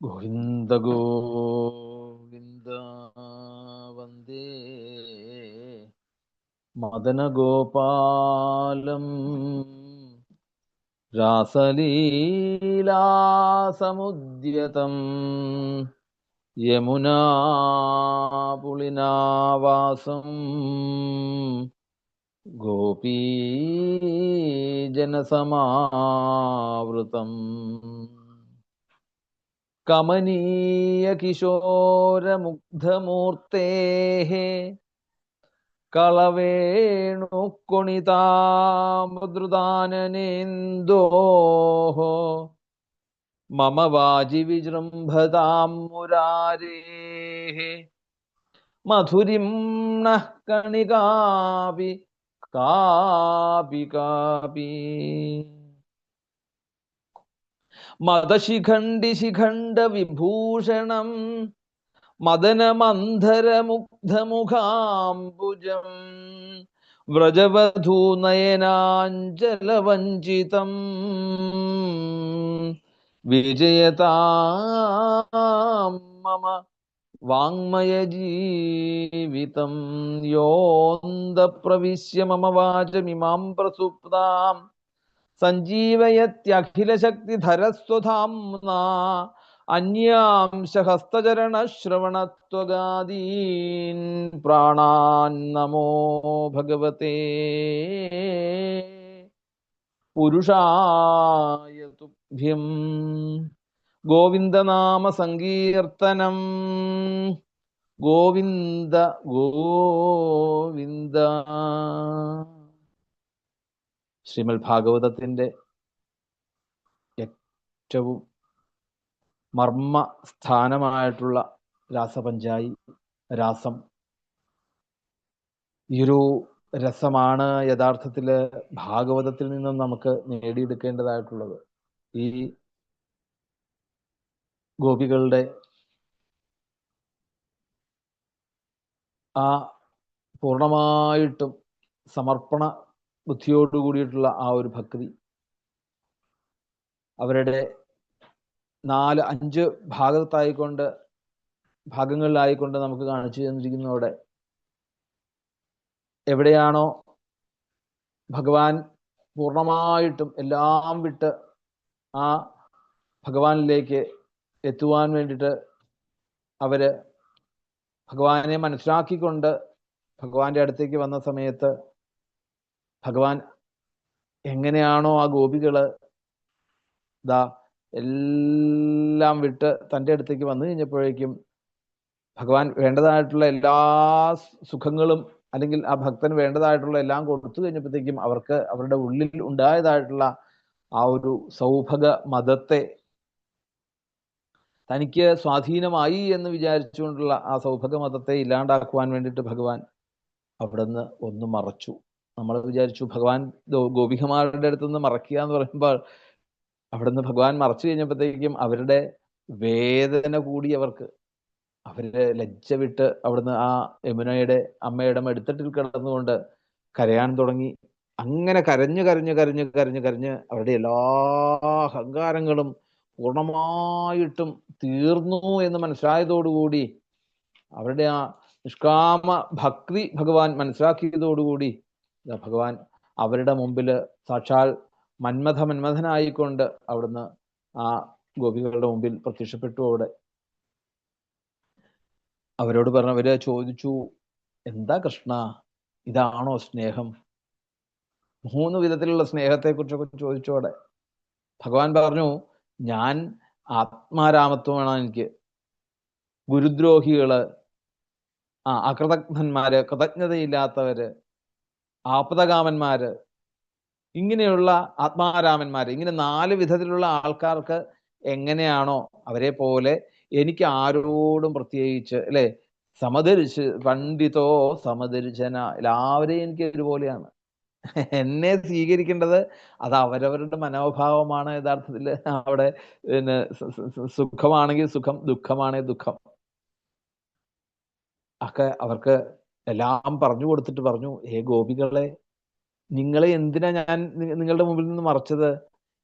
గోవింద గోవింద వందే మదన గోపాలం రాసలీలాసముద్యతం యమునాపుళినావాసం గోపీజనసమావృతం कमनीयकिशोरमुग्धमूर्तेः कलवेणुकुणितामृदाननेन्दोः मम वाजि विजृंभता मुरारे मधुरी कणिकापि कापि कापि കാപി മദശിഖണ്ഡി ശിഖണ്ഡ വിഭൂഷണം മദനമന്ധരമുഗ്ധമുഖാംബുജം വ്രജവധൂനയനാഞ്ചലവഞ്ചിതം വിജയതാം മമ വാങ്മയജീവിതം യോന്തപ്രവിശ്യ മമ വാചമിമാം പ്രസുപ്താം സഞ്ജീവയത്യഖിലശക്തിധരസ്വധാംനാ അന്യാംശഹസ്തചരണശ്രവണത്വഗാദീൻ പ്രാണാൻ നമോ ഭഗവത്തെ പുരുഷായ ഗോവിന്ദനാമ സങ്കീർത്തനം ഗോവിന്ദ ഗോവിന്ദ. ശ്രീമൽ ഭാഗവതത്തിന്റെ ഏറ്റവും മർമ്മ സ്ഥാനമായിട്ടുള്ള രാസപഞ്ചായി രാസം. ഈ ഒരു രസമാണ് യഥാർത്ഥത്തിൽ ഭാഗവതത്തിൽ നിന്നും നമുക്ക് നേടിയെടുക്കേണ്ടതായിട്ടുള്ളത്. ഈ ഗോപികളുടെ ആ പൂർണമായിട്ടും സമർപ്പണ ബുദ്ധിയോട് കൂടിയിട്ടുള്ള ആ ഒരു ഭക്തി. അവരുടെ നാല് അഞ്ച് ഭാഗത്തായിക്കൊണ്ട് ഭാഗങ്ങളിലായിക്കൊണ്ട് നമുക്ക് കാണിച്ചു തന്നിരിക്കുന്നതോടെ എവിടെയാണോ ഭഗവാൻ പൂർണമായിട്ടും എല്ലാം വിട്ട് ആ ഭഗവാനിലേക്ക് എത്തുവാൻ വേണ്ടിയിട്ട് അവർ ഭഗവാനെ മനസ്സിലാക്കിക്കൊണ്ട് ഭഗവാന്റെ അടുത്തേക്ക് വന്ന സമയത്ത് ഭഗവാൻ എങ്ങനെയാണോ ആ ഗോപികൾ ദാ എല്ലാം വിട്ട് തന്റെ അടുത്തേക്ക് വന്നു കഴിഞ്ഞപ്പോഴേക്കും ഭഗവാൻ വേണ്ടതായിട്ടുള്ള എല്ലാ സുഖങ്ങളും അല്ലെങ്കിൽ ആ ഭക്തൻ വേണ്ടതായിട്ടുള്ള എല്ലാം കൊടുത്തു കഴിഞ്ഞപ്പോഴത്തേക്കും അവർക്ക് അവരുടെ ഉള്ളിൽ ഉണ്ടായതായിട്ടുള്ള ആ ഒരു സൗഭഗ മതത്തെ തനിക്ക് സ്വാധീനമായി എന്ന് വിചാരിച്ചുകൊണ്ടുള്ള ആ സൗഭഗ മതത്തെ ഇല്ലാണ്ടാക്കുവാൻ വേണ്ടിയിട്ട് ഭഗവാൻ അവിടുന്ന് ഒന്ന് മറച്ചു. നമ്മൾ വിചാരിച്ചു ഭഗവാൻ ഗോപികമാരുടെ അടുത്ത് നിന്ന് മറക്കുക എന്ന് പറയുമ്പോൾ അവിടുന്ന് ഭഗവാൻ മറച്ചു കഴിഞ്ഞപ്പോഴത്തേക്കും അവരുടെ വേദന കൂടി അവർക്ക്. അവർ ലജ്ജ വിട്ട് അവിടുന്ന് ആ യമുനയുടെ അമ്മയുടെ എടുത്തിട്ടിൽ കിടന്നുകൊണ്ട് കരയാൻ തുടങ്ങി. അങ്ങനെ കരഞ്ഞു കരഞ്ഞു കരഞ്ഞു കരഞ്ഞു കരഞ്ഞ് അവരുടെ എല്ലാ അഹങ്കാരങ്ങളും പൂർണമായിട്ടും തീർന്നു എന്ന് മനസ്സിലായതോടുകൂടി അവരുടെ ആ നിഷ്കാമ ഭക്തി ഭഗവാൻ മനസ്സിലാക്കിയതോടുകൂടി ഭഗവാൻ അവരുടെ മുമ്പിൽ സാക്ഷാൽ മന്മഥ മന്മഥനായിക്കൊണ്ട് അവിടുന്ന് ആ ഗോപികളുടെ മുമ്പിൽ പ്രത്യക്ഷപ്പെട്ടു അവിടെ. അവരോട് പറഞ്ഞവര് ചോദിച്ചു എന്താ കൃഷ്ണ? ഇതാണോ സ്നേഹം? മൂന്ന് വിധത്തിലുള്ള സ്നേഹത്തെ കുറിച്ചൊക്കെ ചോദിച്ചു അവിടെ. ഭഗവാൻ പറഞ്ഞു ഞാൻ ആത്മാരാമത്വമാണ് എനിക്ക്. ഗുരുദ്രോഹികൾ ആ അകൃതജ്ഞന്മാര് കൃതജ്ഞതയില്ലാത്തവര് ആപതകാമന്മാര് ഇങ്ങനെയുള്ള ആത്മാരാമന്മാര് ഇങ്ങനെ നാല് വിധത്തിലുള്ള ആൾക്കാർക്ക് എങ്ങനെയാണോ അവരെ പോലെ എനിക്ക് ആരോടും പ്രത്യേകിച്ച് അല്ലെ? സമദരിച്ച് പണ്ഡിതോ സമദരിച്ചന എല്ലാവരെയും എനിക്ക് ഒരുപോലെയാണ്. എന്നെ സ്വീകരിക്കേണ്ടത് അത് അവരവരുടെ മനോഭാവമാണ് യഥാർത്ഥത്തിൽ. അവിടെ പിന്നെ സുഖമാണെങ്കിൽ സുഖം ദുഃഖമാണെങ്കിൽ ദുഃഖം. ഒക്കെ അവർക്ക് എല്ലാം പറഞ്ഞു കൊടുത്തിട്ട് പറഞ്ഞു ഏ ഗോപികളെ നിങ്ങളെ എന്തിനാ ഞാൻ നിങ്ങളുടെ മുമ്പിൽ നിന്ന് മറച്ചത്?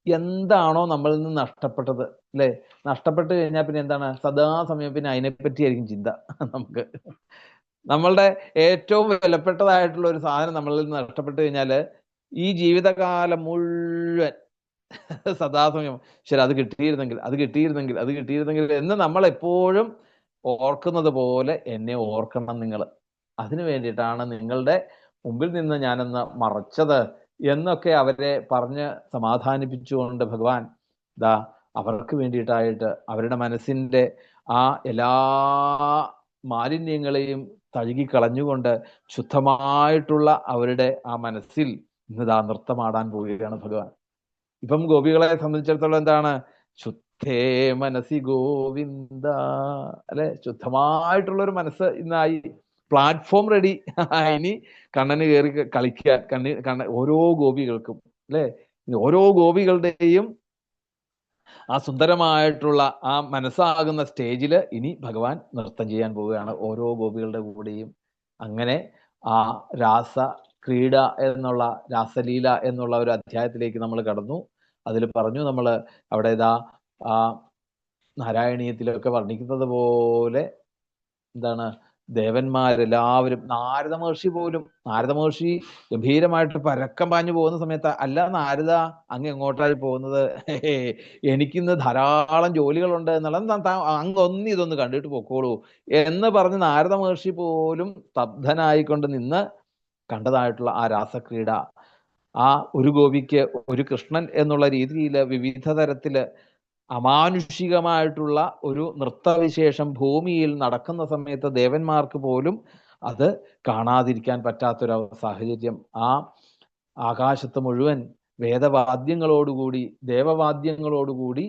എന്താണോ നമ്മളിൽ നിന്ന് നഷ്ടപ്പെട്ടത് അല്ലെ? നഷ്ടപ്പെട്ട് കഴിഞ്ഞാൽ പിന്നെ എന്താണ്? സദാസമയം പിന്നെ അതിനെപ്പറ്റിയായിരിക്കും ചിന്ത നമുക്ക്. നമ്മളുടെ ഏറ്റവും വിലപ്പെട്ടതായിട്ടുള്ള ഒരു സാധനം നമ്മളിൽ നിന്ന് നഷ്ടപ്പെട്ട് കഴിഞ്ഞാൽ ഈ ജീവിതകാലം മുഴുവൻ സദാസമയം. ശരി അത് കിട്ടിയിരുന്നെങ്കിൽ അത് കിട്ടിയിരുന്നെങ്കിൽ അത് കിട്ടിയിരുന്നെങ്കിൽ എന്ന് നമ്മൾ എപ്പോഴും ഓർക്കുന്നത് പോലെ എന്നെ ഓർക്കണം നിങ്ങൾ അതിനു വേണ്ടിയിട്ടാണ് നിങ്ങളുടെ മുമ്പിൽ നിന്ന് ഞാനെന്ന് മറച്ചത് എന്നൊക്കെ അവരെ പറഞ്ഞ് സമാധാനിപ്പിച്ചുകൊണ്ട് ഭഗവാൻ ദാ അവർക്ക് വേണ്ടിയിട്ടായിട്ട് അവരുടെ മനസ്സിന്റെ ആ എല്ലാ മാലിന്യങ്ങളെയും തഴുകി കളഞ്ഞുകൊണ്ട് ശുദ്ധമായിട്ടുള്ള അവരുടെ ആ മനസ്സിൽ ഇന്ന് ദാ നൃത്തമാടാൻ പോവുകയാണ് ഭഗവാൻ. ഇപ്പം ഗോപികളെ സംബന്ധിച്ചിടത്തോളം എന്താണ്? ശുദ്ധേ മനസ്സി ഗോവിന്ദ. അല്ലെ? ശുദ്ധമായിട്ടുള്ള ഒരു മനസ്സ് ഇന്നായി പ്ലാറ്റ്ഫോം റെഡി. ഇനി കണ്ണന് കയറി കളിക്കുക കണ്ണി കണ്ണ ഓരോ ഗോപികൾക്കും അല്ലെ? ഓരോ ഗോപികളുടെയും ആ സുന്ദരമായിട്ടുള്ള ആ മനസ്സാകുന്ന സ്റ്റേജിൽ ഇനി ഭഗവാൻ നൃത്തം ചെയ്യാൻ പോവുകയാണ്. ഓരോ ഗോപികളുടെ കൂടെയും. അങ്ങനെ ആ രാസ ക്രീഡ എന്നുള്ള രാസലീല എന്നുള്ള ഒരു അധ്യായത്തിലേക്ക് നമ്മൾ കടന്നു. അതിൽ പറഞ്ഞു നമ്മൾ അവിടെ ഇതാ ആ നാരായണീയത്തിലൊക്കെ വർണിക്കുന്നത് പോലെ എന്താണ് ദേവന്മാരെല്ലാവരും നാരദ മഹർഷി പോലും നാരദ മഹർഷി ഗംഭീരമായിട്ട് പരക്കം പാഞ്ഞു പോകുന്ന സമയത്ത് അല്ല നാരദ അങ്ങ് എങ്ങോട്ടായി പോകുന്നത്? എനിക്കിന്ന് ധാരാളം ജോലികളുണ്ട് എന്നുള്ളത് അങ്ങ് ഒന്ന് ഇതൊന്ന് കണ്ടിട്ട് പൊക്കോളൂ എന്ന് പറഞ്ഞ് നാരദ മഹർഷി പോലും സ്തബ്ധനായിക്കൊണ്ട് നിന്ന് കണ്ടതായിട്ടുള്ള ആ രാസക്രീഡ ആ ഒരു ഗോപിക്ക് ഒരു കൃഷ്ണൻ എന്നുള്ള രീതിയിൽ വിവിധ തരത്തിൽ അമാനുഷികമായിട്ടുള്ള ഒരു നൃത്തവിശേഷം ഭൂമിയിൽ നടക്കുന്ന സമയത്ത് ദേവന്മാർക്ക് പോലും അത് കാണാതിരിക്കാൻ പറ്റാത്തൊരു സാഹചര്യം. ആ ആകാശത്ത് മുഴുവൻ വേദവാദ്യങ്ങളോടുകൂടി ദേവവാദ്യങ്ങളോടുകൂടി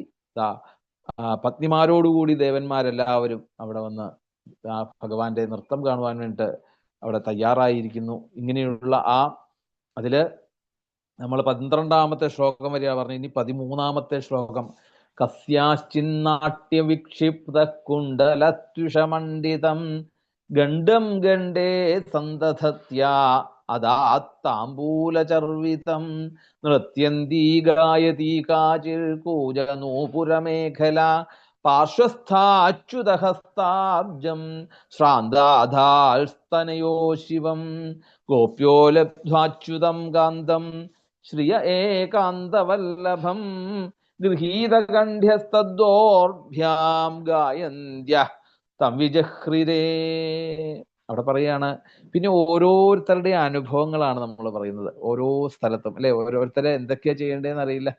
പത്നിമാരോടുകൂടി ദേവന്മാരെല്ലാവരും അവിടെ വന്ന് ആ ഭഗവാന്റെ നൃത്തം കാണുവാൻ വേണ്ടിയിട്ട് അവിടെ തയ്യാറായിരിക്കുന്നു. ഇങ്ങനെയുള്ള ആ അതിൽ നമ്മൾ പന്ത്രണ്ടാമത്തെ ശ്ലോകം വരെയാ പറഞ്ഞു ഇനി പതിമൂന്നാമത്തെ ശ്ലോകം. കസ്യാശ്ചിന്നാട്യ വിക്ഷിപ്ത കുണ്ടലത്യുഷമണ്ഡിതം ഗണ്ഡം ഗണ്ഡേ സന്തധത്യ അതാത്താമ്പൂലചർവിതം നൃത്യന്തീ ഗായതീ കാചിർ കൂജനൂപുരമേഖല പാർശ്വസ്ഥാച്യുതഹസ്താബ്ജം ശ്രാന്താധാൽസ്തനയോ ശിവം ഗോപ്യോ ലബ്ധ്വാച്യുതം കാന്തം ശ്രിയ ഏകാന്തവല്ലഭം. ഗൃഹീതകണ്ഠ്യസ്തദ്ദോർഭ്യാം ഗായന്ത്യ. തം വിജഹ്രിരേ അവിടെ പറയാണ് പിന്നെ ഓരോരുത്തരുടെ അനുഭവങ്ങളാണ് നമ്മൾ പറയുന്നത്. ഓരോ സ്ഥലത്തും അല്ലെ? ഓരോരുത്തരെ എന്തൊക്കെയാ ചെയ്യേണ്ടതെന്ന് അറിയില്ല.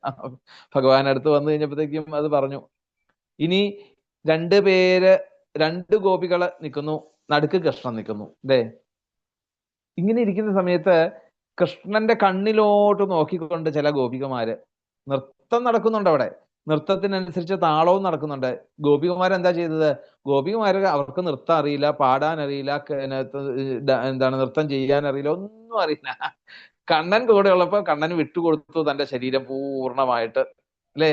ഭഗവാൻ അടുത്ത് വന്നു കഴിഞ്ഞപ്പോഴത്തേക്കും അത് പറഞ്ഞു. ഇനി രണ്ട് പേര് രണ്ട് ഗോപികൾ നിൽക്കുന്നു. നടുക്ക് കൃഷ്ണൻ നിൽക്കുന്നു. അല്ലേ ഇങ്ങനെ ഇരിക്കുന്ന സമയത്ത് കൃഷ്ണന്റെ കണ്ണിലോട്ട് നോക്കിക്കൊണ്ട് ചില ഗോപികമാര് നൃത്തം നടക്കുന്നുണ്ട് അവിടെ. നൃത്തത്തിനനുസരിച്ച് താളവും നടക്കുന്നുണ്ട്. ഗോപികുമാർ എന്താ ചെയ്തത്? ഗോപികുമാർ അവർക്ക് നൃത്തം അറിയില്ല പാടാൻ അറിയില്ല എന്താണ് നൃത്തം ചെയ്യാൻ അറിയില്ല ഒന്നും അറിയില്ല. കണ്ണൻ കൂടെ ഉള്ളപ്പോ കണ്ണൻ വിട്ടുകൊടുത്തു തന്റെ ശരീരം പൂർണമായിട്ട്. അല്ലേ?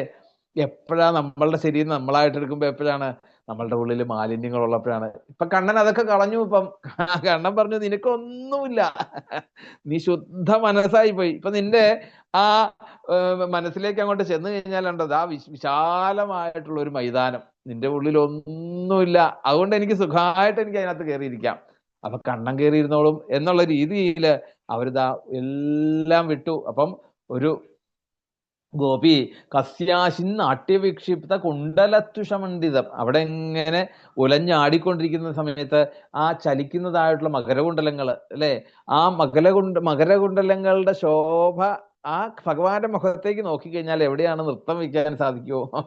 എപ്പോഴാ നമ്മളുടെ ശരീരം നമ്മളായിട്ട് എടുക്കുമ്പോ എപ്പോഴാണ്? നമ്മളുടെ ഉള്ളിൽ മാലിന്യങ്ങൾ ഉള്ളപ്പോഴാണ്. ഇപ്പൊ കണ്ണൻ അതൊക്കെ കളഞ്ഞു. ഇപ്പം കണ്ണൻ പറഞ്ഞു നിനക്കൊന്നുമില്ല. നീ ശുദ്ധ മനസ്സായി പോയി ഇപ്പൊ നിന്റെ ആ മനസ്സിലേക്ക് അങ്ങോട്ട് ചെന്ന് കഴിഞ്ഞാലുണ്ടത് ആ വിശാലമായിട്ടുള്ള ഒരു മൈതാനം. നിന്റെ ഉള്ളിൽ ഒന്നുമില്ല. അതുകൊണ്ട് എനിക്ക് സുഖമായിട്ട് എനിക്ക് അതിനകത്ത് കയറിയിരിക്കാം. അപ്പൊ കണ്ണൻ കയറിയിരുന്നോളും എന്നുള്ള രീതിയിൽ അവരിതാ എല്ലാം വിട്ടു. അപ്പം ഒരു ഗോപി കസ്യാശിൻ നാട്യവിക്ഷിപ്ത കുണ്ടലത്തുഷമണ്ഡിതം അവിടെ ഇങ്ങനെ ഉലഞ്ഞാടിക്കൊണ്ടിരിക്കുന്ന സമയത്ത് ആ ചലിക്കുന്നതായിട്ടുള്ള മകരകുണ്ടലങ്ങൾ അല്ലെ? ആ മകരകുണ്ട മകരകുണ്ടലങ്ങളുടെ ശോഭ ആ ഭഗവാന്റെ മുഖത്തേക്ക് നോക്കിക്കഴിഞ്ഞാൽ എവിടെയാണ് നൃത്തം വയ്ക്കാൻ സാധിക്കുമോ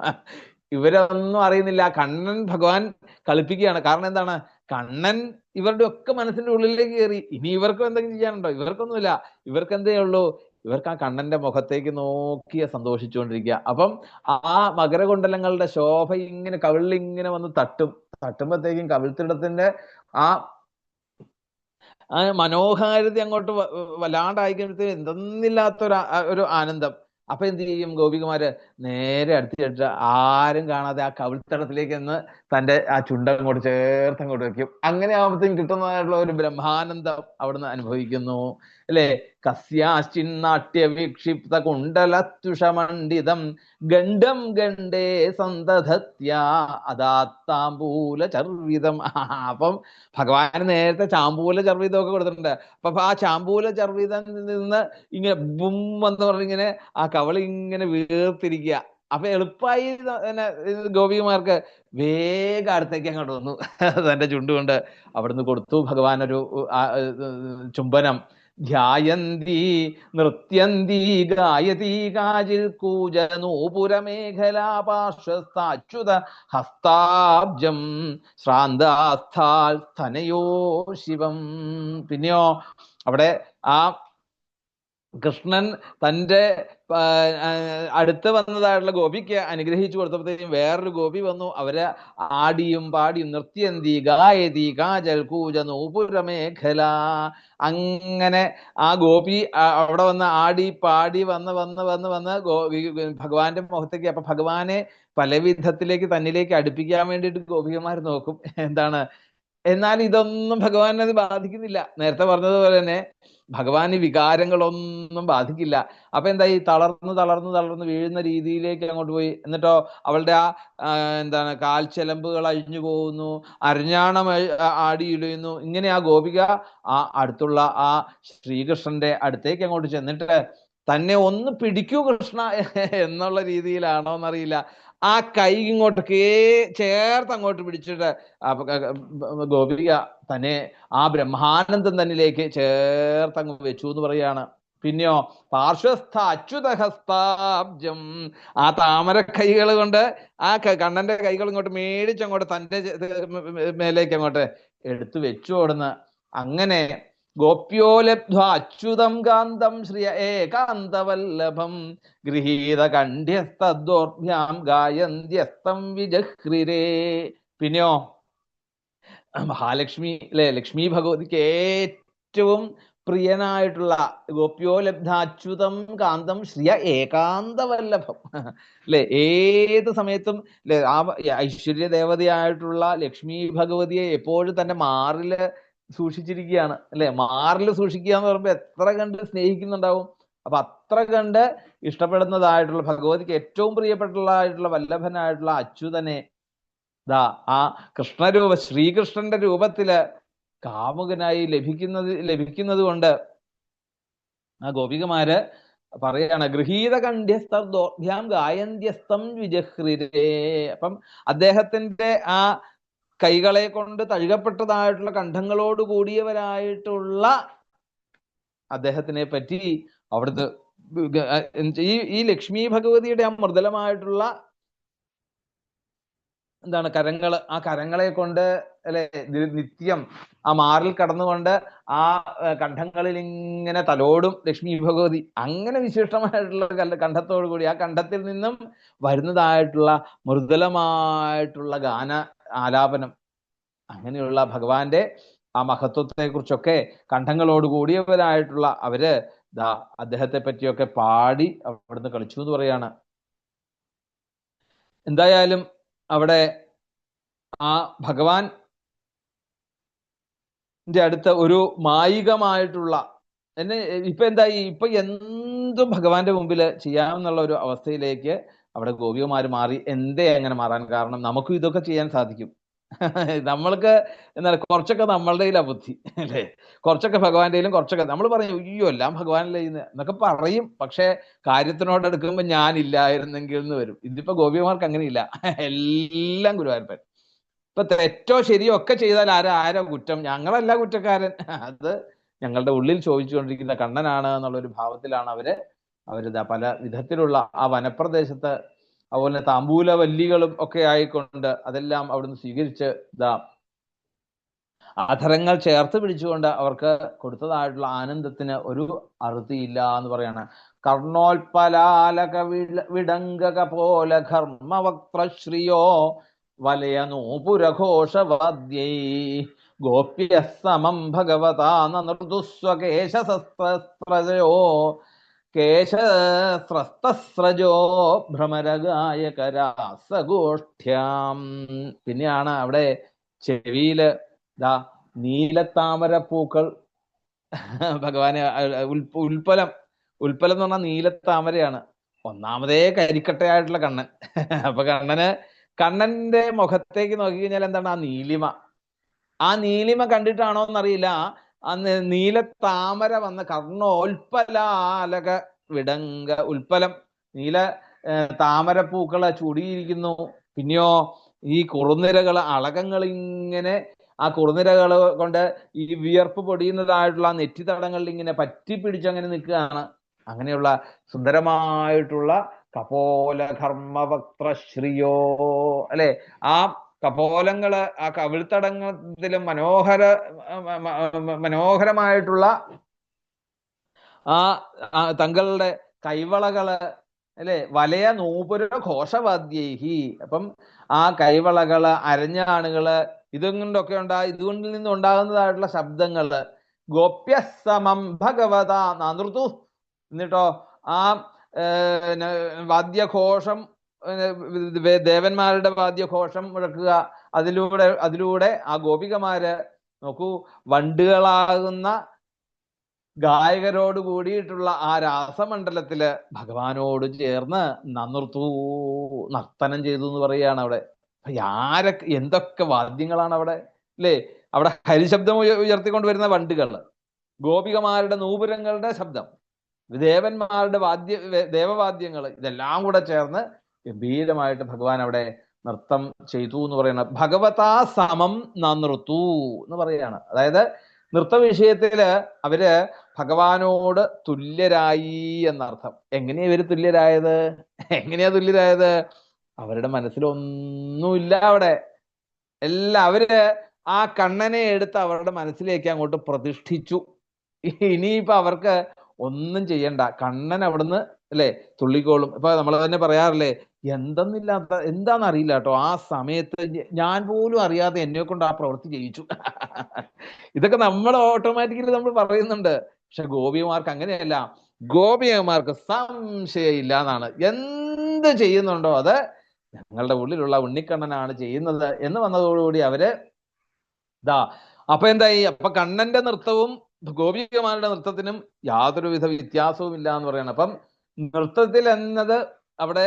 ഇവരൊന്നും അറിയുന്നില്ല. കണ്ണൻ ഭഗവാൻ കളിപ്പിക്കുകയാണ്. കാരണം എന്താണ്? കണ്ണൻ ഇവരുടെ ഒക്കെ മനസ്സിന്റെ ഉള്ളിലേക്ക് കയറി. ഇനി ഇവർക്കും എന്തെങ്കിലും ചെയ്യാനുണ്ടോ? ഇവർക്കൊന്നുമില്ല. ഇവർക്ക് എന്തേ ഉള്ളൂ? ഇവർക്ക് ആ കണ്ണന്റെ മുഖത്തേക്ക് നോക്കിയ സന്തോഷിച്ചുകൊണ്ടിരിക്കുക. അപ്പം ആ മകരകുണ്ടലങ്ങളുടെ ശോഭ ഇങ്ങനെ കവിളിലിങ്ങനെ വന്ന് തട്ടും. തട്ടുമ്പോഴത്തേക്കും കവിൾത്തിടത്തിന്റെ ആ ആ മനോഹാരിത അങ്ങോട്ട് വല്ലാണ്ടായി കഴിയുമ്പോഴത്തേക്കും എന്തെന്നില്ലാത്തൊരു ഒരു ആനന്ദം. അപ്പൊ എന്ത് ചെയ്യും ഗോപികുമാര്? നേരെ അടുത്ത് ചേട്ട് ആരും കാണാതെ ആ കവിൾത്തടത്തിലേക്ക് എന്ന് തന്റെ ആ ചുണ്ടങ്ങോട്ട് ചേർത്ത് അങ്ങോട്ട് വെക്കും. അങ്ങനെ ആവുമ്പത്തേക്കും കിട്ടുന്നതായിട്ടുള്ള ഒരു ബ്രഹ്മാനന്ദം അവിടുന്ന് അനുഭവിക്കുന്നു. അല്ലെ? കസ്യാശ്ചിന്നാട്യ വിക്ഷിപ്ത കുണ്ടലത്തുഷമണ്ഡിതം ഗണ്ഡം ഗണ്ഡേ സന്തധത്യ അതാത്താമ്പൂല ചർവിതം. അപ്പം ഭഗവാൻ നേരത്തെ ചാമ്പൂല ചർവിതം ഒക്കെ കൊടുത്തിട്ടുണ്ട്. അപ്പൊ ആ ചാമ്പൂല ചർവിതം നിന്ന് ഇങ്ങനെ ബും എന്ന് പറഞ്ഞിങ്ങനെ ആ കവളിങ്ങനെ വീർത്തിരിക്കും അപ്പൊ എളുപ്പമായി ഗോപികുമാർക്ക് വേഗം അടുത്തേക്ക് അങ്ങോട്ട് വന്നു. തന്റെ ചുണ്ടുകൊണ്ട് അവിടുന്ന് കൊടുത്തു. ഭഗവാൻ ഒരു ചുംബനം. ധ്യായന്തി നൃത്യന്തി ഗായതി കാജിൽ കൂജ നൂപുരമേഖലാ പാർശ്വസ്ഥാച്യുത ഹസ്താബ്ജം ശ്രാന്താസ്ഥാൽ സ്ഥനയോ ശിവം. പിന്നെയോ അവിടെ ആ കൃഷ്ണൻ ആ, അടുത്ത് വന്നതായിട്ടുള്ള ഗോപിക്ക് അനുഗ്രഹിച്ചു കൊടുത്തപ്പോഴത്തേക്കും വേറൊരു ഗോപി വന്നു. അവരെ ആടിയും പാടിയും നൃത്യന്തി ഗായതി കാജൽ കൂജ നൂപുരമേഖല അങ്ങനെ ആ ഗോപി അവിടെ വന്ന് ആടി പാടി വന്ന് വന്ന് വന്ന് വന്ന് ഗോ ഭഗവാന്റെ മുഖത്തേക്ക് അപ്പൊ ഭഗവാനെ പല വിധത്തിലേക്ക് തന്നിലേക്ക് അടുപ്പിക്കാൻ വേണ്ടിയിട്ട് ഗോപികമാർ നോക്കും. എന്താണ്? എന്നാൽ ഇതൊന്നും ഭഗവാനെ അത് ബാധിക്കുന്നില്ല. നേരത്തെ പറഞ്ഞതുപോലെ തന്നെ ഭഗവാന് വികാരങ്ങളൊന്നും ബാധിക്കില്ല. അപ്പൊ എന്താ ഈ തളർന്ന് തളർന്ന് തളർന്ന് വീഴുന്ന രീതിയിലേക്ക് അങ്ങോട്ട് പോയി. എന്നിട്ടോ അവളുടെ ആ എന്താണ് കാൽച്ചെലമ്പുകൾ അഴിഞ്ഞു പോകുന്നു അരഞ്ഞാണം ആടിയിടുന്നു ഇങ്ങനെ ആ ഗോപിക ആ അടുത്തുള്ള ആ ശ്രീകൃഷ്ണന്റെ അടുത്തേക്ക് അങ്ങോട്ട് ചെന്നിട്ട് തന്നെ ഒന്ന് പിടിക്കൂ കൃഷ്ണ എന്നുള്ള രീതിയിലാണോ എന്നറിയില്ല ആ കൈ ഇങ്ങോട്ട് കേ ചേർത്ത് അങ്ങോട്ട് പിടിച്ചിട്ട് ഗോപിക തന്നെ ആ ബ്രഹ്മാനന്ദം തന്നിലേക്ക് ചേർത്ത് അങ്ങ് വെച്ചു എന്ന് പറയാണ് പിന്നെയോ പാർശ്വസ്ഥ അച്യുതഹസ്താബ്ജം. ആ താമര കൈകൾ കൊണ്ട് ആ കണ്ണന്റെ കൈകൾ ഇങ്ങോട്ട് മേടിച്ചങ്ങോട്ട് തന്റെ ചെ- മേലേക്ക് അങ്ങോട്ട് എടുത്തു വെച്ചു ഓടുന്ന അങ്ങനെ ഗോപ്യോ ലബ്ധ്വ അച്യുതം കാന്തം ശ്രിയ ഏകാന്തവല്ലഭം. ഗൃഹീത കണ്ഠ്യസ്തദ്വോർഭ്യാം ഗായന്ത്യസ്തം വിജഹ്രിരേ. പിന്നെയോ മഹാലക്ഷ്മി അല്ലെ ലക്ഷ്മി ഭഗവതിക്ക് ഏറ്റവും പ്രിയനായിട്ടുള്ള ഗോപ്യോ ലബ്ധാച്യുതം കാന്തം ശ്രിയ ഏകാന്തവല്ലഭം. അല്ലെ ഏത് സമയത്തും അല്ലെ ആ ഐശ്വര്യ ദേവതയായിട്ടുള്ള ലക്ഷ്മി ഭഗവതിയെ എപ്പോഴും തന്റെ മാറിൽ സൂക്ഷിച്ചിരിക്കുകയാണ് അല്ലെ? മാറിൽ സൂക്ഷിക്കുക എന്ന് പറയുമ്പോൾ എത്ര കണ്ട് സ്നേഹിക്കുന്നുണ്ടാവും? അപ്പൊ അത്ര കണ്ട് ഇഷ്ടപ്പെടുന്നതായിട്ടുള്ള ഭഗവതിക്ക് ഏറ്റവും പ്രിയപ്പെട്ടുള്ളതായിട്ടുള്ള വല്ലഭനായിട്ടുള്ള അച്യുതനെ ദാ ആ കൃഷ്ണരൂപ ശ്രീകൃഷ്ണന്റെ രൂപത്തിൽ കാമുകനായി ലഭിക്കുന്നത് ലഭിക്കുന്നത് കൊണ്ട് ആ ഗോപികമാര് പറയാണ് ഗൃഹീത കണ്ഠ്യസ്തോഭ്യാം ഗായന്ത്യസ്തം വിജഹ്രിരേ അപ്പം അദ്ദേഹത്തിന്റെ ആ കൈകളെ കൊണ്ട് തഴുകപ്പെട്ടതായിട്ടുള്ള കണ്ഠങ്ങളോട് കൂടിയവരായിട്ടുള്ള അദ്ദേഹത്തിനെ പറ്റി അവിടുത്തെ ഈ ഈ ലക്ഷ്മി ഭഗവതിയുടെ ആ മൃദുലമായിട്ടുള്ള എന്താണ് കരങ്ങൾ ആ കരങ്ങളെ കൊണ്ട് അല്ലെ നിത്യം ആ മാറിൽ കടന്നുകൊണ്ട് ആ കണ്ഠങ്ങളിൽ ഇങ്ങനെ തലോടും ലക്ഷ്മി ഭഗവതി. അങ്ങനെ വിശിഷ്ടമായിട്ടുള്ള കണ്ഠത്തോടു കൂടി ആ കണ്ഠത്തിൽ നിന്നും വരുന്നതായിട്ടുള്ള മൃദുലമായിട്ടുള്ള ഗാന ആലാപനം. അങ്ങനെയുള്ള ഭഗവാന്റെ ആ മഹത്വത്തെക്കുറിച്ചൊക്കെ കണ്ഠങ്ങളോട് കൂടിയവരായിട്ടുള്ള അവർ ദാ അദ്ദേഹത്തെ പറ്റിയൊക്കെ പാടി അവിടുന്ന് കളിച്ചു എന്ന് പറയാണ്. എന്തായാലും അവിടെ ആ ഭഗവാൻ അടുത്ത ഒരു മായികമായിട്ടുള്ള എന്നെ ഇപ്പൊ എന്തായി? ഇപ്പൊ എന്തും ഭഗവാന്റെ മുമ്പിൽ ചെയ്യാമെന്നുള്ള ഒരു അവസ്ഥയിലേക്ക് അവിടെ ഗോപികമാർ മാറി എന്തേ അങ്ങനെ മാറാൻ കാരണം നമുക്കും ഇതൊക്കെ ചെയ്യാൻ സാധിക്കും. നമ്മൾക്ക് എന്താ കുറച്ചൊക്കെ നമ്മളുടെ ബുദ്ധി അല്ലേ? കുറച്ചൊക്കെ ഭഗവാന്റെയിലും കുറച്ചൊക്കെ നമ്മൾ പറയും അയ്യോ എല്ലാം ഭഗവാനിലെ എന്നൊക്കെ പറയും. പക്ഷെ കാര്യത്തിനോട് എടുക്കുമ്പോൾ ഞാനില്ലായിരുന്നെങ്കിൽ എന്ന് വരും. ഇതിപ്പോ ഗോപികമാർക്ക് അങ്ങനെയില്ല. എല്ലാം ഗുരുവായൂരപ്പൻ. ഇപ്പൊ തെറ്റോ ശരിയോ ഒക്കെ ചെയ്താൽ ആരോ ആരോ കുറ്റം? ഞങ്ങളല്ല കുറ്റക്കാരൻ. അത് ഞങ്ങളുടെ ഉള്ളിൽ ചോദിച്ചുകൊണ്ടിരിക്കുന്ന കണ്ണനാണ് എന്നുള്ള ഒരു ഭാവത്തിലാണ് അവർ അവരിതാ പല വിധത്തിലുള്ള ആ വനപ്രദേശത്ത് അതുപോലെ താമ്പൂല വല്ലികളും ഒക്കെ ആയിക്കൊണ്ട് അതെല്ലാം അവിടുന്ന് സ്വീകരിച്ച് ഇതാ അധരങ്ങൾ ചേർത്ത് പിടിച്ചുകൊണ്ട് അവർക്ക് കൊടുത്തതായിട്ടുള്ള ആനന്ദത്തിന് ഒരു അറുതിയില്ല എന്ന് പറയാണ്. കർണോൽപലാലക വിട- വിടങ്കക പോലെ ഘർമ്മവക്ത്രശ്രിയോ വലയ നൂപുരഘോഷവാദ്യൈ. ഗോപ്യ സമം ഭഗവതാ നൃതുസ്വകേശസ്രജോ കേശസ്രസ്തസ്രജോ ഭ്രമരഗായകരാസഗോഷ്ഠ്യാം. പിന്നെയാണ് അവിടെ ചെവിയിൽ ദാ നീലത്താമര പൂക്കൾ ഭഗവാന് ഉൽപ്പ- ഉൽപ്പലം. ഉൽപ്പലം എന്ന് പറഞ്ഞാൽ നീലത്താമരയാണ്. ഒന്നാമതേ കരിക്കട്ടയായിട്ടുള്ള കണ്ണൻ. അപ്പൊ കണ്ണന് കണ്ണന്റെ മുഖത്തേക്ക് നോക്കി കഴിഞ്ഞാൽ എന്താണ്? ആ നീലിമ. ആ നീലിമ കണ്ടിട്ടാണോ എന്നറിയില്ല. അന്ന് നീലത്താമര വന്ന കർണോൽപ്പലാലക വിടങ്ക ഉൽപ്പലം. നീല താമരപ്പൂക്കളെ ചൂടിയിരിക്കുന്നു. പിന്നെയോ ഈ കുറുനിരകൾ അളകങ്ങൾ ഇങ്ങനെ ആ കുറുനിരകൾ കൊണ്ട് ഈ വിയർപ്പ് പൊടിയുന്നതായിട്ടുള്ള ആ നെറ്റിത്തടങ്ങളിൽ ഇങ്ങനെ പറ്റി പിടിച്ചങ്ങനെ നിൽക്കുകയാണ്. അങ്ങനെയുള്ള സുന്ദരമായിട്ടുള്ള കപോല ധർമ്മവക്ത്രശ്രിയോ അല്ലെ? ആ കപോലങ്ങൾ ആ കവിൾത്തടങ്ങത്തിലും മനോഹര മനോഹരമായിട്ടുള്ള ആ തങ്ങളുടെ കൈവളകൾ അല്ലെ? വലയ നൂപുര ഘോഷവാദ്യേഹി. അപ്പം ആ കൈവളകൾ അരഞ്ഞാണുകൾ ഇതുകൊണ്ടൊക്കെ ഉണ്ടാ ഇതുകൊണ്ടിൽ നിന്ന് ഉണ്ടാകുന്നതായിട്ടുള്ള ശബ്ദങ്ങൾ. ഗോപ്യസമം ഭഗവത നൃതു. എന്നിട്ടോ ആ വാദ്യഘോഷം ദേവന്മാരുടെ വാദ്യഘോഷം മുഴക്കുക. അതിലൂടെ അതിലൂടെ ആ ഗോപികമാര് നോക്കൂ വണ്ടുകളാകുന്ന ഗായകരോട് കൂടിയിട്ടുള്ള ആ രാസമണ്ഡലത്തിൽ ഭഗവാനോട് ചേർന്ന് നന്നുർത്തു നർത്തനം ചെയ്തു എന്ന് പറയുകയാണ് അവിടെ. ആരൊക്കെ എന്തൊക്കെ വാദ്യങ്ങളാണ് അവിടെ അല്ലേ? അവിടെ ഹരിശബ്ദം ഉയ- ഉയർത്തിക്കൊണ്ട് വരുന്ന വണ്ടുകൾ. ഗോപികമാരുടെ നൂപുരങ്ങളുടെ ശബ്ദം. ദേവന്മാരുടെ വാദ്യ ദേവവാദ്യങ്ങൾ ഇതെല്ലാം കൂടെ ചേർന്ന് ഗംഭീരമായിട്ട് ഭഗവാൻ അവിടെ നൃത്തം ചെയ്തു എന്ന് പറയുന്നത് ഭഗവതാ സമം നൃത്തു എന്ന് പറയുകയാണ്. അതായത് നൃത്ത വിഷയത്തിൽ അവർ ഭഗവാനോട് തുല്യരായി എന്നർത്ഥം. എങ്ങനെയാ ഇവർ തുല്യരായത്? എങ്ങനെയാ തുല്യരായത്? അവരുടെ മനസ്സിലൊന്നുമില്ല അവിടെ. എല്ലാം അവർ ആ കണ്ണനെ എടുത്ത് അവരുടെ മനസ്സിലേക്ക് അങ്ങോട്ട് പ്രതിഷ്ഠിച്ചു. ഇനിയിപ്പോ അവർക്ക് ഒന്നും ചെയ്യണ്ട. കണ്ണൻ അവിടുന്ന് അല്ലെ തുള്ളിക്കോളും. ഇപ്പൊ നമ്മൾ തന്നെ പറയാറില്ലേ എന്തെന്നില്ലാത്ത എന്താന്ന് അറിയില്ല കേട്ടോ ആ സമയത്ത് ഞാൻ പോലും അറിയാതെ എന്നെ കൊണ്ട് ആ പ്രവൃത്തി ചെയ്യിച്ചു. ഇതൊക്കെ നമ്മൾ ഓട്ടോമാറ്റിക്കലി നമ്മൾ പറയുന്നുണ്ട്. പക്ഷെ ഗോപികമാർക്ക് അങ്ങനെയല്ല. ഗോപികമാർക്ക് സംശയമില്ല എന്നാണ് എന്ത് ചെയ്യുന്നുണ്ടോ അത് ഞങ്ങളുടെ ഉള്ളിലുള്ള ഉണ്ണിക്കണ്ണനാണ് ചെയ്യുന്നത് എന്ന് വന്നതോടുകൂടി അവർ ഇതാ അപ്പൊ എന്തായി? അപ്പൊ കണ്ണന്റെ നൃത്തവും ഗോപികമാരുടെ നൃത്തത്തിനും യാതൊരുവിധ വ്യത്യാസവും ഇല്ല എന്ന് പറയണം. അപ്പം നൃത്തത്തിൽ എന്നത് അവിടെ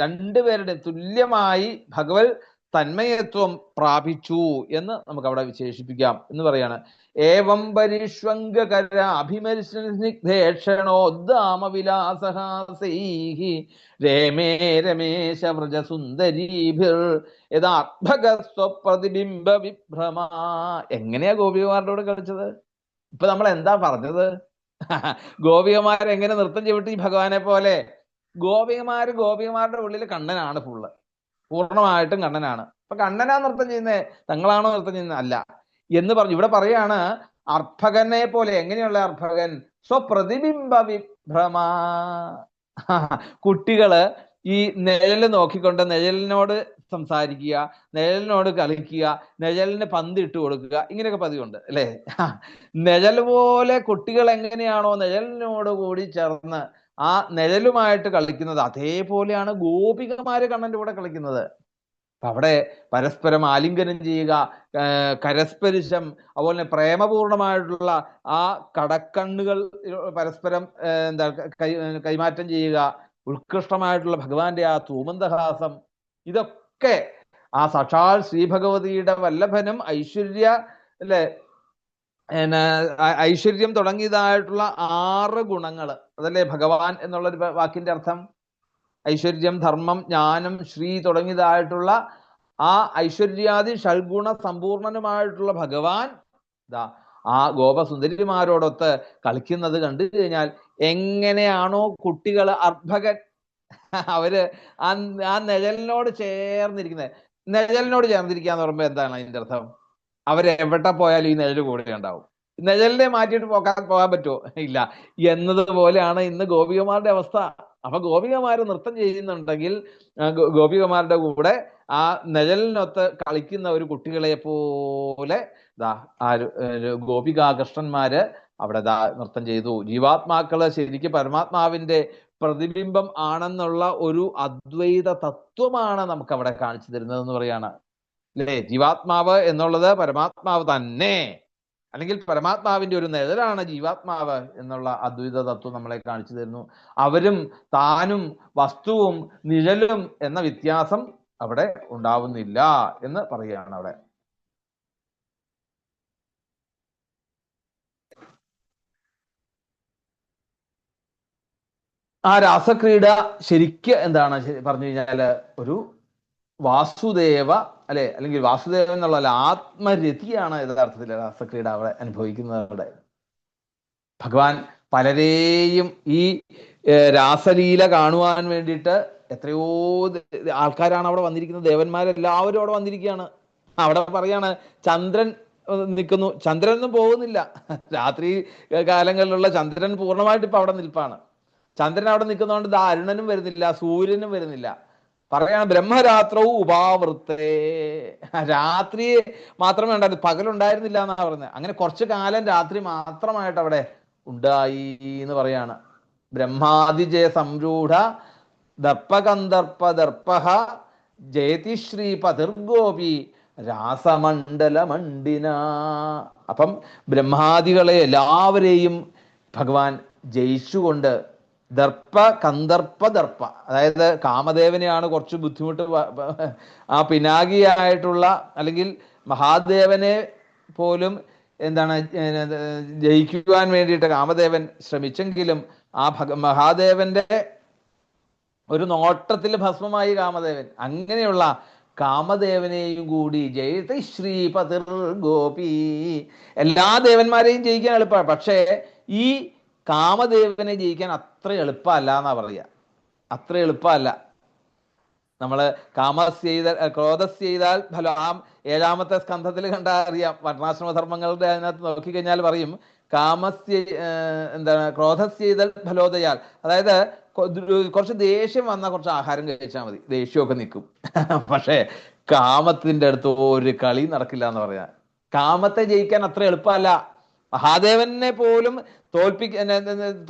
രണ്ടുപേരുടെ തുല്യമായി ഭഗവത് തന്മയത്വം പ്രാപിച്ചു എന്ന് നമുക്ക് അവിടെ വിശേഷിപ്പിക്കാം എന്ന് പറയാണ്. ഏവം പരിഷ്വംഗകര അഭിമരിഷ്ണോദ്ദാമവിലാസഹാസൈഹി രമേ രമേശ വ്രജസുന്ദരീഭിർ യഥാത്ഭകസ്വപ്രതിബിംബ വിഭ്രമ. എങ്ങനെയാ ഗോപികുമാരുടെ കളിച്ചത്? ഇപ്പൊ നമ്മൾ എന്താ പറഞ്ഞത്? ഗോപികമാരെങ്ങനെ നൃത്തം ചവിട്ടി ഭഗവാനെ പോലെ ഗോപികമാര് ഗോപികമാരുടെ ഉള്ളിൽ കണ്ണനാണ് ഫുള്ള് പൂർണമായിട്ടും കണ്ണനാണ്. അപ്പൊ കണ്ണനാ നൃത്തം ചെയ്യുന്നേ തങ്ങളാണോ നൃത്തം ചെയ്യുന്നത് അല്ല. എന്ന് പറഞ്ഞു. ഇവിടെ പറയാണ് അർഭകനെ പോലെ എങ്ങനെയുള്ള അർഭകൻ? സ്വപ്രതിബിംബ വിഭ്രമ. കുട്ടികൾ ഈ നിഴൽ നോക്കിക്കൊണ്ട് നിഴലിനോട് സംസാരിക്കുക നിഴലിനോട് കളിക്കുക നിഴലിന് പന്ത് ഇട്ട് കൊടുക്കുക ഇങ്ങനെയൊക്കെ പതിവുണ്ട് അല്ലേ? നിഴൽ പോലെ കുട്ടികൾ എങ്ങനെയാണോ നിഴലിനോട് കൂടി ചേർന്ന് ആ നിഴലുമായിട്ട് കളിക്കുന്നത് അതേപോലെയാണ് ഗോപികമാര് കണ്ണന്റെ കൂടെ കളിക്കുന്നത്. അപ്പൊ അവിടെ പരസ്പരം ആലിംഗനം ചെയ്യുക കരസ്പരിശം അതുപോലെ തന്നെ പ്രേമപൂർണമായിട്ടുള്ള ആ കടക്കണ്ണുകൾ പരസ്പരം എന്താ കൈ കൈമാറ്റം ചെയ്യുക ഉത്കൃഷ്ടമായിട്ടുള്ള ഭഗവാന്റെ ആ തൂമന്തഹാസം ഇതൊക്കെ ആ സാക്ഷാൽ ശ്രീഭഗവതിയുടെ വല്ലഭനും ഐശ്വര്യ അല്ലെ ഐശ്വര്യം തുടങ്ങിയതായിട്ടുള്ള ആറ് ഗുണങ്ങൾ അതല്ലേ? ഭഗവാൻ എന്നുള്ള ഒരു വാക്കിന്റെ അർത്ഥം. ഐശ്വര്യം ധർമ്മം ജ്ഞാനം ശ്രീ തുടങ്ങിയതായിട്ടുള്ള ആ ഐശ്വര്യാദി ഷൽഗുണ സമ്പൂർണനുമായിട്ടുള്ള ഭഗവാൻ ദാ ആ ഗോപസുന്ദരിമാരോടൊത്ത് കളിക്കുന്നത് കണ്ടു കഴിഞ്ഞാൽ എങ്ങനെയാണോ കുട്ടികൾ അർഭകൻ. അവർ ആ ആ നിഴലിനോട് ചേർന്നിരിക്കുന്നത്. നിഴലിനോട് ചേർന്നിരിക്കുക എന്ന് പറയുമ്പോൾ എന്താണ് അതിന്റെ അർത്ഥം? അവരെവിടെ പോയാലും ഈ നിഴൽ കൂടെ ഉണ്ടാവും. നിഴലിനെ മാറ്റിയിട്ട് പോകാൻ പോകാൻ പറ്റുമോ? ഇല്ല. എന്നതുപോലെയാണ് ഇന്ന് ഗോപികമാരുടെ അവസ്ഥ. അപ്പൊ ഗോപികമാര് നൃത്തം ചെയ്യുന്നുണ്ടെങ്കിൽ ഗോപികമാരുടെ കൂടെ ആ നിഴലിനൊത്ത് കളിക്കുന്ന ഒരു കുട്ടികളെ പോലെ ദാ ആ ഗോപികാകൃഷ്ണന്മാര് അവിടെ ദാ നൃത്തം ചെയ്തു. ജീവാത്മാക്കൾ ശരിക്കും പരമാത്മാവിന്റെ പ്രതിബിംബം ആണെന്നുള്ള ഒരു അദ്വൈത തത്വമാണ് നമുക്ക് അവിടെ കാണിച്ചു തരുന്നത് എന്ന് പറയാണ് അല്ലേ ജീവാത്മാവ് എന്നുള്ളത് പരമാത്മാവ് തന്നെ. അല്ലെങ്കിൽ പരമാത്മാവിന്റെ ഒരു നിഴലാണ് ജീവാത്മാവ് എന്നുള്ള അദ്വൈത തത്വം നമ്മളെ കാണിച്ചു തരുന്നു. അവരും താനും വസ്തുവും നിഴലും എന്ന വ്യത്യാസം അവിടെ ഉണ്ടാവുന്നില്ല എന്ന് പറയുകയാണ് അവിടെ. ആ രാസക്രീഡ ശരിക്ക് എന്താണ്? പറഞ്ഞു കഴിഞ്ഞാൽ ഒരു വാസുദേവ അല്ലെ? അല്ലെങ്കിൽ വാസുദേവൻ എന്നുള്ള അല്ല, ആത്മരതിയാണ് യഥാർത്ഥത്തിൽ രാസക്രീഡ അവിടെ അനുഭവിക്കുന്നത് ഭഗവാൻ പലരെയും ഈ രാസലീല കാണുവാൻ വേണ്ടിയിട്ട് എത്രയോ ആൾക്കാരാണ് അവിടെ വന്നിരിക്കുന്നത്. ദേവന്മാരെല്ലാവരും അവിടെ വന്നിരിക്കുകയാണ്. അവിടെ പറയാണ് ചന്ദ്രൻ നിൽക്കുന്നു. ചന്ദ്രൻ ഒന്നും പോകുന്നില്ല. രാത്രി കാലങ്ങളിലുള്ള ചന്ദ്രൻ പൂർണമായിട്ട് ഇപ്പൊ അവിടെ നിൽപ്പാണ്. ചന്ദ്രൻ അവിടെ നിൽക്കുന്നതുകൊണ്ട് അരുണനും വരുന്നില്ല സൂര്യനും വരുന്നില്ല. പറയാണ് ബ്രഹ്മരാത്രവും ഉപാവൃത്തേ. രാത്രി മാത്രമേ ഉണ്ടായിരുന്നു പകലുണ്ടായിരുന്നില്ല എന്നാണ് പറയുന്നത്. അങ്ങനെ കുറച്ചു കാലം രാത്രി മാത്രമായിട്ട് അവിടെ ഉണ്ടായി എന്ന് പറയാണ്. ബ്രഹ്മാതിജയ സംരൂഢ ദർപ്പകന്ദർപ്പ ദർപ്പഹ ജയതിശ്രീ പതിർഗോപി രാസമണ്ഡല മണ്ഡിന. അപ്പം ബ്രഹ്മാദികളെ എല്ലാവരെയും ഭഗവാൻ ജയിച്ചുകൊണ്ട് ദർപ്പ കന്ദർപ്പ ദർപ്പ. അതായത് കാമദേവനെയാണ് കുറച്ച് ബുദ്ധിമുട്ട് ആ പിനാകിയായിട്ടുള്ള അല്ലെങ്കിൽ മഹാദേവനെ പോലും എന്താണ് ജയിക്കുവാൻ വേണ്ടിയിട്ട് കാമദേവൻ ശ്രമിച്ചെങ്കിലും ആ ഭഗ മഹാദേവന്റെ ഒരു നോട്ടത്തിൽ ഭസ്മമായി കാമദേവൻ. അങ്ങനെയുള്ള കാമദേവനെയും കൂടി ജയത ശ്രീപതിർ ഗോപി. എല്ലാ ദേവന്മാരെയും ജയിക്കാൻ എളുപ്പമാണ്. പക്ഷേ ഈ കാമദേവനെ ജയിക്കാൻ അത്ര എളുപ്പമല്ല എന്നാ പറയുക അത്ര എളുപ്പമല്ല. നമ്മൾ കാമസ് ചെയ്താൽ ക്രോധസ് ചെയ്താൽ ഫലം ആ ഏഴാമത്തെ സ്കന്ധത്തിൽ കണ്ടാൽ അറിയാം. വർണാശ്രമ ധർമ്മങ്ങളുടെ അതിനകത്ത് നോക്കിക്കഴിഞ്ഞാൽ പറയും കാമസ് എന്താണ് ക്രോധസ് ചെയ്താൽ ഫലോദയാൽ. അതായത് കുറച്ച് ദേഷ്യം വന്നാൽ കുറച്ച് ആഹാരം കഴിച്ചാൽ മതി. ദേഷ്യമൊക്കെ നിൽക്കും. പക്ഷേ കാമത്തിന്റെ അടുത്ത് ഒരു കളി നടക്കില്ല എന്ന് പറയാം കാമത്തെ ജയിക്കാൻ അത്ര എളുപ്പമല്ല. മഹാദേവനെ പോലും തോൽപ്പിക്കാൻ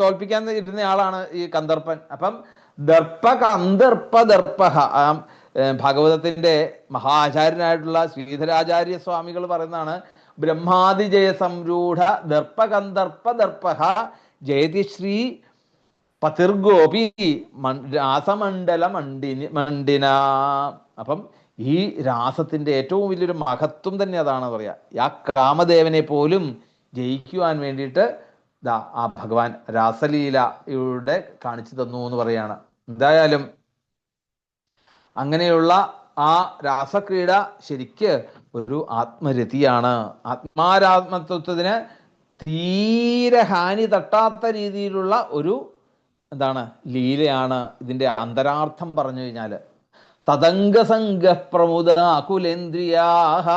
തോൽപ്പിക്കാൻ ഇരുന്ന ആളാണ് ഈ കന്ദർപ്പൻ. അപ്പം ദർപ്പ കന്ദർപ്പ ദർപ്പഹ ഭഗവതത്തിന്റെ മഹാചാര്യനായിട്ടുള്ള ശ്രീധരാചാര്യ സ്വാമികൾ പറയുന്നതാണ് ബ്രഹ്മാതിജയ സംരൂഢ ദർപ്പ കന്ദർപ്പ ദർപ്പഹ ജയതി ശ്രീ പതിർഗോപി രാസമണ്ഡല മണ്ടിനി മണ്ടിന അപ്പം ഈ രാസത്തിന്റെ ഏറ്റവും വലിയൊരു മഹത്വം തന്നെ അതാണ് പറയാ. ആ കാമദേവനെ പോലും ജയിക്കുവാൻ വേണ്ടിയിട്ട് ദാ ആ ഭഗവാൻ രാസലീലയുടെ കാണിച്ചു തന്നു എന്ന് പറയാണ്. എന്തായാലും അങ്ങനെയുള്ള ആ രാസക്രീഡ ശരിക്ക് ഒരു ആത്മരതിയാണ്. ആത്മാരാത്മത്വത്തിന് തീരെ ഹാനി തട്ടാത്ത രീതിയിലുള്ള ഒരു എന്താണ് ലീലയാണ് ഇതിന്റെ അന്തരാർത്ഥം പറഞ്ഞു കഴിഞ്ഞാൽ തദംഗസംഗ പ്രമുദ കുലേന്ദ്രിയാഹ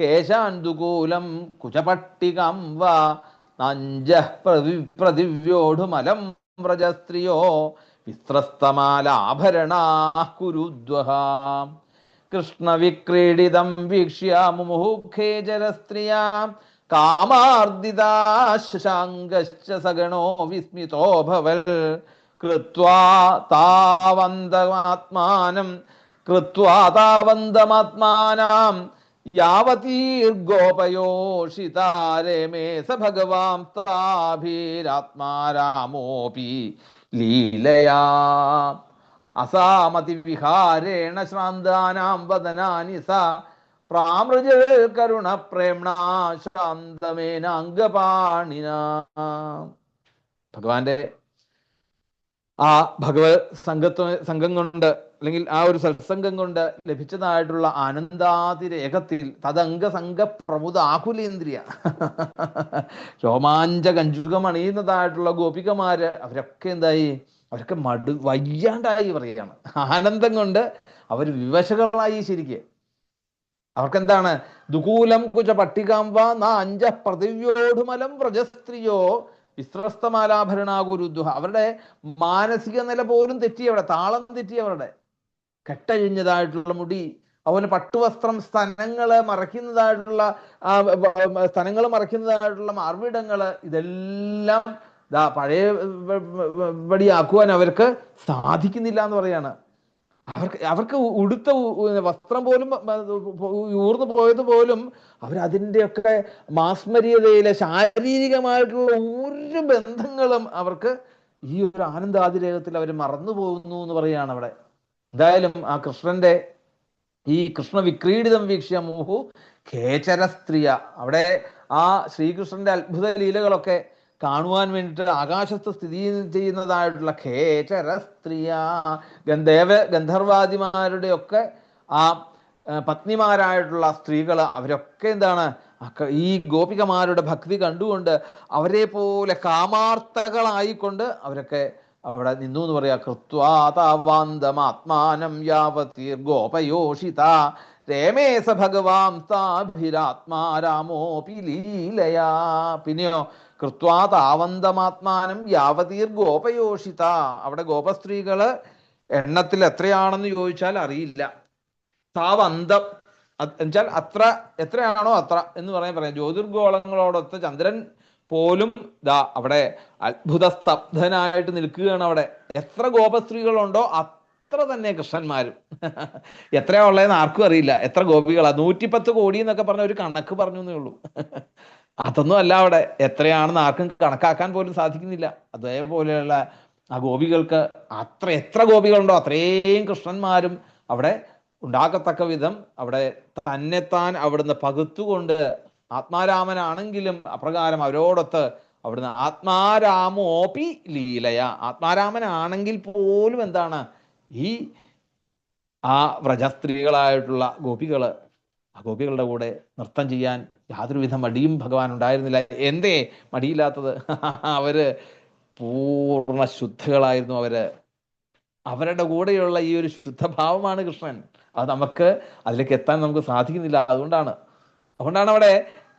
കേശാന്തുകൂലം കുചപട്ടികം വാ. നഞ്ച പ്രതി പ്രതിവ്യോഢുമലം വ്രജസ്ത്രീയോ. വിസ്രസ്തമാലാഭരണാ കുരുദ്വഹ. കൃഷ്ണവിക്രീഡിതം വീക്ഷ്യ മുമുഹുഖേ ജലസ്ത്രീയ. കാമാർദിതാശാങ്കശ്ച സഗണോ വിസ്മിതോഭവൽ. കൃത്വാ താവന്തമാത്മാനം കൃത്വാ താവന്തമാത്മാനാം. താഭിരാത്മാരാമോപി ലീലയാ. അസാമതിവിഹാരേണ ശ്രാന്താനാം വദനാനി സ. പ്രാമൃജ കരുണ പ്രേംണ ശാന്തമേന അംഗപാണിന ഭഗവാന്റെ ആ ഭഗവത് സംഘത്വ സംഘം കൊണ്ട് അല്ലെങ്കിൽ ആ ഒരു സത്സംഗം കൊണ്ട് ലഭിച്ചതായിട്ടുള്ള ആനന്ദാതിരേഖത്തിൽ തദംഗ സംഘ പ്രമുദ ആകുലേന്ദ്രിയ രോമാഞ്ച കഞ്ചുകം അണിയുന്നതായിട്ടുള്ള ഗോപികമാര് അവരൊക്കെ എന്തായി? അവരൊക്കെ മടു വയ്യാണ്ടായി പറയുകയാണ്. ആനന്ദം കൊണ്ട് അവർ വിവശകളായി ശരിക്ക്. അവർക്കെന്താണ്? ദുകൂലം കുച പട്ടികാംബ ന അഞ്ച പ്രതിവ്യോടുമലം വ്രജസ്ത്രീയോ വിശ്രസ്തമാലാഭരണാകുരുദ്ധ അവരുടെ മാനസിക നില പോലും തെറ്റി അവിടെ താളം തെറ്റി അവരുടെ കെട്ടഴിഞ്ഞതായിട്ടുള്ള മുടി അതുപോലെ പട്ടുവസ്ത്രം സ്ഥലങ്ങൾ മറയ്ക്കുന്നതായിട്ടുള്ള സ്ഥലങ്ങൾ മറയ്ക്കുന്നതായിട്ടുള്ള മാർവിടങ്ങൾ ഇതെല്ലാം ദാ പഴയ പടിയാക്കുവാൻ അവർക്ക് സാധിക്കുന്നില്ല എന്ന് പറയാണ്. അവർക്ക് അവർക്ക് ഉടുത്ത വസ്ത്രം പോലും ഊർന്നു പോയത് പോലും അവരതിന്റെയൊക്കെ മാസ്മരീയതയിലെ ശാരീരികമായിട്ടുള്ള ഒരു ബന്ധങ്ങളും അവർക്ക് ഈ ഒരു ആനന്ദാതിരേകത്തിൽ അവർ മറന്നു പോകുന്നു എന്ന് പറയുകയാണ് അവിടെ. എന്തായാലും ആ കൃഷ്ണന്റെ ഈ കൃഷ്ണ വിക്രീഡിതം വീക്ഷ്യ മോഹു ഖേചര സ്ത്രീയ അവിടെ ആ ശ്രീകൃഷ്ണന്റെ അത്ഭുത ലീലകളൊക്കെ കാണുവാൻ വേണ്ടിയിട്ട് ആകാശത്ത് സ്ഥിതി ചെയ്യുന്നതായിട്ടുള്ള ഖേചര സ്ത്രീയ ഗന്ധേവ ഗന്ധർവാദിമാരുടെ ഒക്കെ ആ പത്നിമാരായിട്ടുള്ള സ്ത്രീകൾ അവരൊക്കെ എന്താണ് ഈ ഗോപികമാരുടെ ഭക്തി കണ്ടുകൊണ്ട് അവരെ പോലെ കാമാർത്ഥകളായിക്കൊണ്ട് അവരൊക്കെ അവിടെ നിന്നു എന്ന് പറയാ കൃത്വാതാവാന്തമാത്മാനം യാവതീർ ഗോപയോഷിത രേമേസ ഭഗവാൻ താഭിരാത്മാ രാമോപി ലീലയാ. പിന്നെയോ കൃത്വാതാവന്തമാത്മാനം യാവതീർ ഗോപയോഷിത അവിടെ ഗോപസ്ത്രീകൾ എണ്ണത്തിൽ എത്രയാണെന്ന് ചോദിച്ചാൽ അറിയില്ല. താവന്തം എന്നുവെച്ചാൽ അത്ര എത്രയാണോ അത്ര എന്ന് പറയാൻ പറയാം. ജ്യോതിർഗോളങ്ങളോടൊത്ത് ചന്ദ്രൻ പോലും ദാ അവിടെ അത്ഭുത സ്തബ്ധനായിട്ട് നിൽക്കുകയാണ് അവിടെ. എത്ര ഗോപസ്ത്രീകളുണ്ടോ അത്ര തന്നെ കൃഷ്ണന്മാരും. എത്രയാ ഉള്ളതെന്ന് ആർക്കും അറിയില്ല. എത്ര ഗോപികളാ. നൂറ്റിപ്പത്ത് കോടി എന്നൊക്കെ പറഞ്ഞ ഒരു കണക്ക് പറഞ്ഞു എന്നേ ഉള്ളൂ. അതൊന്നും അല്ല അവിടെ. എത്രയാണെന്ന് ആർക്കും കണക്കാക്കാൻ പോലും സാധിക്കുന്നില്ല. അതേപോലെയുള്ള ആ ഗോപികൾക്ക് അത്ര എത്ര ഗോപികളുണ്ടോ അത്രയും കൃഷ്ണന്മാരും അവിടെ ഉണ്ടാകത്തക്ക വിധം അവിടെ തന്നെത്താൻ അവിടുന്ന് പകുത്തുകൊണ്ട് ആത്മാരാമനാണെങ്കിലും അപ്രകാരം അവരോടൊത്ത് അവിടുന്ന് ആത്മാരാമോപി ലീലയ. ആത്മാരാമനാണെങ്കിൽ പോലും എന്താണ്? ഈ ആ വ്രജസ്ത്രീകളായിട്ടുള്ള ഗോപികൾ ആ ഗോപികളുടെ കൂടെ നൃത്തം ചെയ്യാൻ യാതൊരുവിധ മടിയും ഭഗവാൻ ഉണ്ടായിരുന്നില്ല. എന്തേ മടിയില്ലാത്തത്? അവർ പൂർണ ശുദ്ധകളായിരുന്നു അവർ. അവരുടെ കൂടെയുള്ള ഈ ഒരു ശുദ്ധഭാവമാണ് കൃഷ്ണൻ. അത് നമുക്ക് അതിലേക്ക് എത്താൻ നമുക്ക് സാധിക്കുന്നില്ല. അതുകൊണ്ടാണ് അതുകൊണ്ടാണ് അവിടെ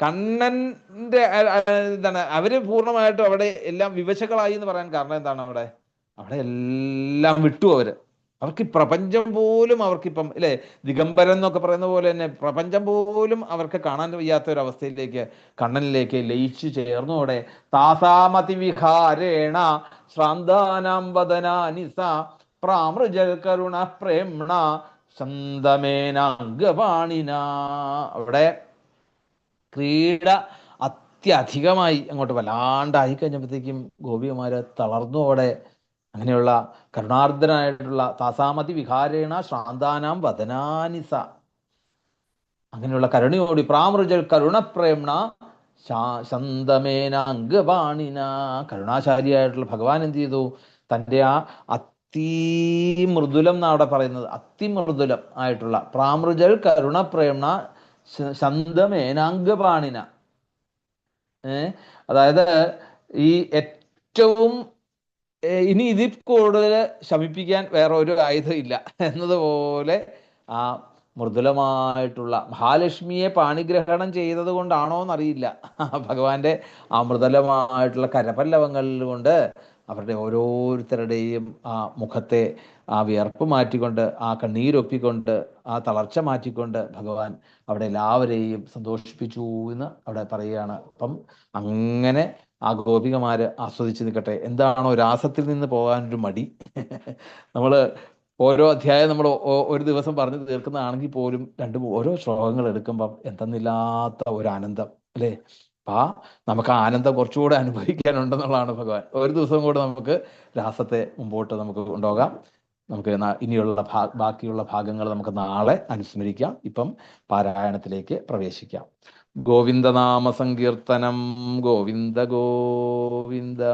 കണ്ണന്റെ എന്താണ് അവർ പൂർണമായിട്ടും അവിടെ എല്ലാം വിവശകളായി എന്ന് പറയാൻ കാരണം എന്താണ് അവിടെ അവിടെ എല്ലാം വിട്ടു അവർ. അവർക്ക് പ്രപഞ്ചം പോലും അവർക്കിപ്പം അല്ലെ ദിഗംബരൻ എന്നൊക്കെ പറയുന്ന പോലെ തന്നെ പ്രപഞ്ചം പോലും അവർക്ക് കാണാൻ വയ്യാത്ത ഒരു അവസ്ഥയിലേക്ക് കണ്ണനിലേക്ക് ലയിച്ചു ചേർന്നു അവിടെ. താസാമതി വിഹാരേണ ശ്രാന്താനാം വദനാനിസ പ്രാമൃജ കരുണ പ്രേമണ ചന്ദമേനാംഗവാണിന അവിടെ ക്രീഡ അത്യധികമായി അങ്ങോട്ട് വല്ലാണ്ടായി കഴിഞ്ഞപ്പോഴത്തേക്കും ഗോപിയമാര് തളർന്നു അവിടെ. അങ്ങനെയുള്ള കരുണാർദ്രനായിട്ടുള്ള താസാമതി വിഹാരേണ ശ്രാന്താനാം വദനാനിസ. അങ്ങനെയുള്ള കരുണയോടി പ്രാമൃജൽ കരുണപ്രേമണ ശന്തമേന അംഗവാണിന. കരുണാശാലിയായിട്ടുള്ള ഭഗവാൻ എന്ത് ചെയ്തു? തന്റെ ആ അതിമൃദുലം എന്നാണ് അവിടെ പറയുന്നത്. അതിമൃദുലം ആയിട്ടുള്ള പ്രാമൃജൽ കരുണപ്രേംണ ശന്തമേനാംഗപാണിന. ഏ അതായത് ഈ ഏറ്റവും ഇനി ഇതിൽ കൂടുതൽ ശമിപ്പിക്കാൻ വേറെ ഒരു ആയുധം ഇല്ല. എന്നതുപോലെ ആ മൃദുലമായിട്ടുള്ള മഹാലക്ഷ്മിയെ പാണിഗ്രഹണം ചെയ്തത് കൊണ്ടാണോ എന്നറിയില്ല ഭഗവാന്റെ ആ മൃദുലമായിട്ടുള്ള കരപല്ലവങ്ങളിൽ കൊണ്ട് അവരുടെ ഓരോരുത്തരുടെയും ആ മുഖത്തെ ആ വിയർപ്പ് മാറ്റിക്കൊണ്ട് ആ കണ്ണീരൊപ്പിക്കൊണ്ട് ആ തളർച്ച മാറ്റിക്കൊണ്ട് ഭഗവാൻ അവിടെ എല്ലാവരെയും സന്തോഷിപ്പിച്ചു എന്ന് അവിടെ പറയുകയാണ്. അപ്പം അങ്ങനെ ആ ഗോപികമാര് ആസ്വദിച്ച് നിൽക്കട്ടെ. എന്താണോ രാസത്തിൽ നിന്ന് പോകാനൊരു മടി. നമ്മൾ ഓരോ അധ്യായം നമ്മൾ ഒരു ദിവസം പറഞ്ഞു തീർക്കുന്നതാണെങ്കിൽ പോലും രണ്ട് ഓരോ ശ്ലോകങ്ങൾ എടുക്കുമ്പം എന്തെന്നില്ലാത്ത ഒരു ആനന്ദം അല്ലേ? ആ നമുക്ക് ആനന്ദം കുറച്ചുകൂടെ അനുഭവിക്കാനുണ്ടെന്നുള്ളതാണ് ഭഗവാൻ. ഒരു ദിവസം കൂടെ നമുക്ക് രാസത്തെ മുമ്പോട്ട് നമുക്ക് കൊണ്ടുപോകാം. നമുക്ക് ഇനിയുള്ള ബാക്കിയുള്ള ഭാഗങ്ങൾ നമുക്ക് നാളെ അനുസ്മരിക്കാം. ഇപ്പം പാരായണത്തിലേക്ക് പ്രവേശിക്കാം. ഗോവിന്ദനാമ സങ്കീർത്തനം. ഗോവിന്ദ ഗോവിന്ദ.